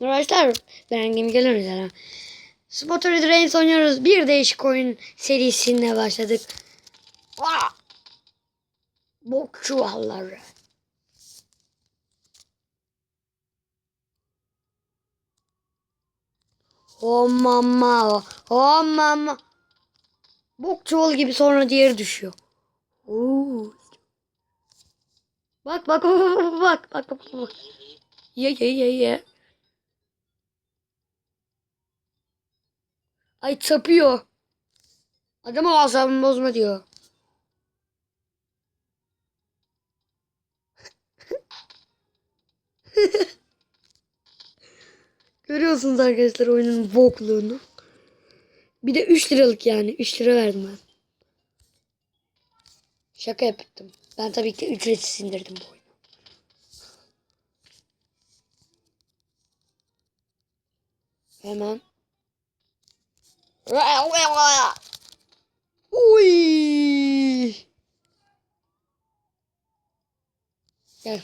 Arkadaşlar ben Game Geliyoruz yani. Spottery Drains oynuyoruz. Bir değişik oyun serisine başladık. Aa! Bok çuvalları. Oh mama. Oh mama. Bok çuval gibi sonra diğeri düşüyor. Oo. Bak bak bak bak bak bak bak. Ye ye ye ye. Ay çapıyor. Adamı asabımı bozma diyor. Görüyorsunuz arkadaşlar oyunun bokluğunu. Bir de 3 liralık yani. 3 lira verdim ben. Şaka yaptım. Ben tabii ki ücretsiz indirdim bu oyunu. Hemen. Uy. Gel.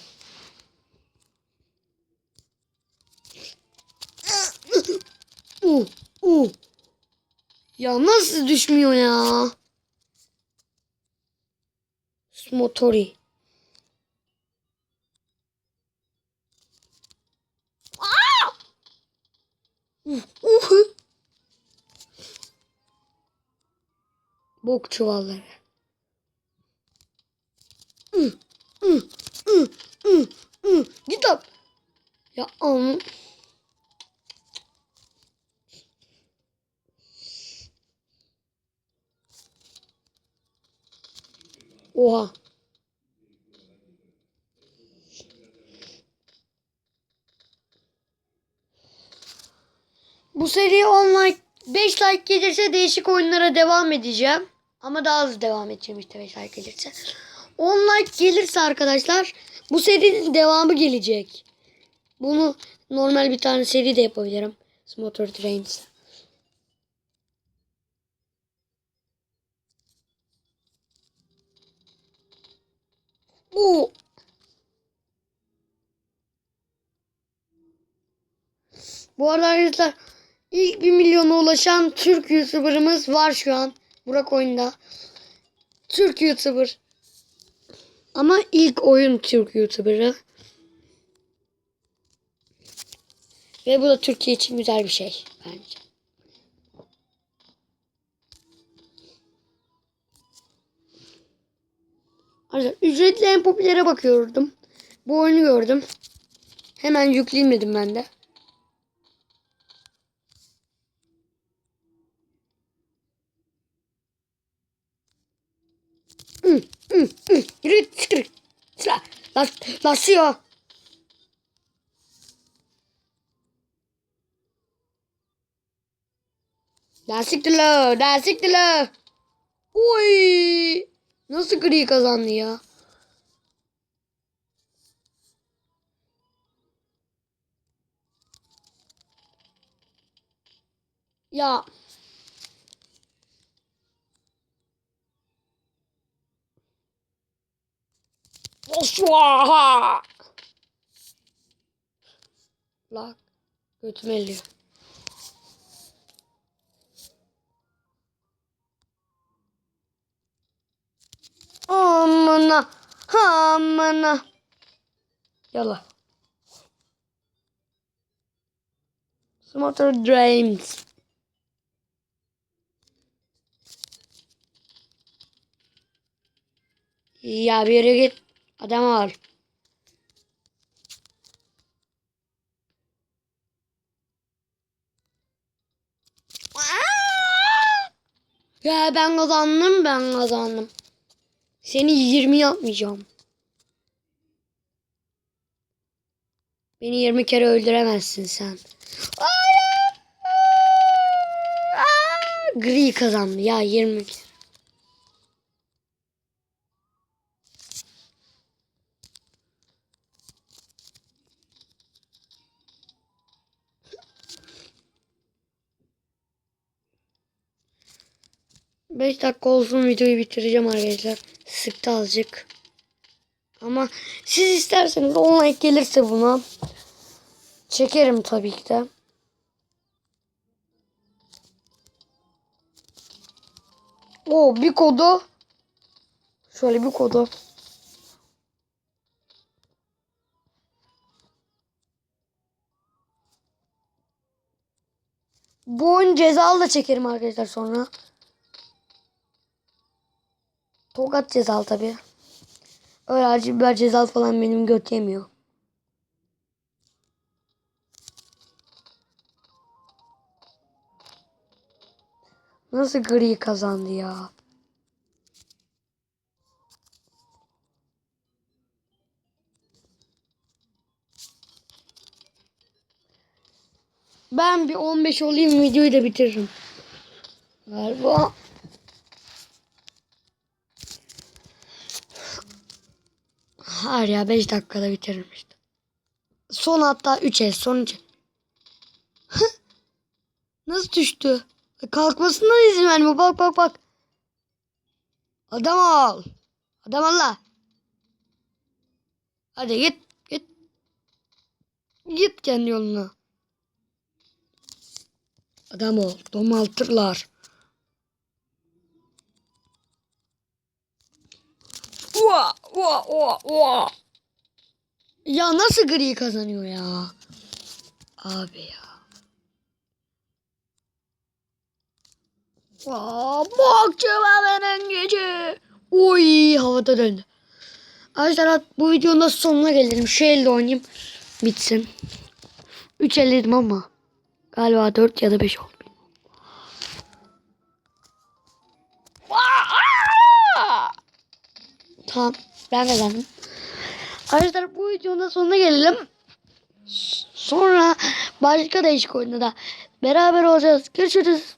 Uh, uh. Ya nasıl düşmüyor ya? Motori. Uh, uh. Bok çuvalları. Git lan. Ya am. Oha. Bu seri 10 like 5 like gelirse değişik oyunlara devam edeceğim. Ama daha hızlı devam edeceğim işte 5 like gelirse. 10 like gelirse arkadaşlar bu serinin devamı gelecek. Bunu normal bir tane seri de yapabilirim. Motor Trains. Bu Bu arada arkadaşlar ilk 1 milyona ulaşan Türk YouTuber'ımız var şu an. Burak oyunda. Türk YouTuber. Ama ilk oyun Türk YouTuber'ı. Ve bu da Türkiye için güzel bir şey bence. Arkadaşlar ücretli en popülere bakıyordum. Bu oyunu gördüm. Hemen yükleyeyim dedim ben de. Yürü çıkır. Sıra. Las, lasıyor. Lastik dilo. Lastik dilo. Uy. Nasıl gri kazandı ya? Ya. Osvaha. La götüm elliyor. Amına. Amına. Yalla. Smarter Dreams. Ya bir git. Adam al. Ya ben kazandım ben kazandım. Seni 20 yapmayacağım. Beni 20 kere öldüremezsin sen. Gri kazandı ya 20 kere. Beş dakika olsun videoyu bitireceğim arkadaşlar. Sıktı azıcık. Ama siz isterseniz 10 like gelirse buna Çekerim tabii ki de. Oo bir kodu. Şöyle bir kodu. Bu oyun cezalı da çekerim arkadaşlar sonra. Tokat cezalı tabii. Öyle acı biber cezalı falan benim göt yemiyor. Nasıl gri kazandı ya? Ben bir 15 olayım videoyu da bitiririm. Galiba. Hayır ya 5 dakikada bitiririm işte. Son hatta 3 el son 3 el. Nasıl düştü? Kalkmasına izin vermiyor. Bak bak bak. Adam ol. Adam ol la. Hadi git git. Git kendi yoluna. Adam ol. Domaltırlar. Ua, ua, ua, ua. Ya nasıl gri kazanıyor ya? Abi ya. Aa, Bahçevarenin gece. Oy havada döndü. Arkadaşlar bu videonun da sonuna gelelim. Şu elde oynayayım. Bitsin. 3 elledim ama. Galiba 4 ya da 5 oldu. Tamam. Ben kazandım. Arkadaşlar bu videonun sonuna gelelim. Sonra başka değişik oyunda da beraber olacağız. Görüşürüz.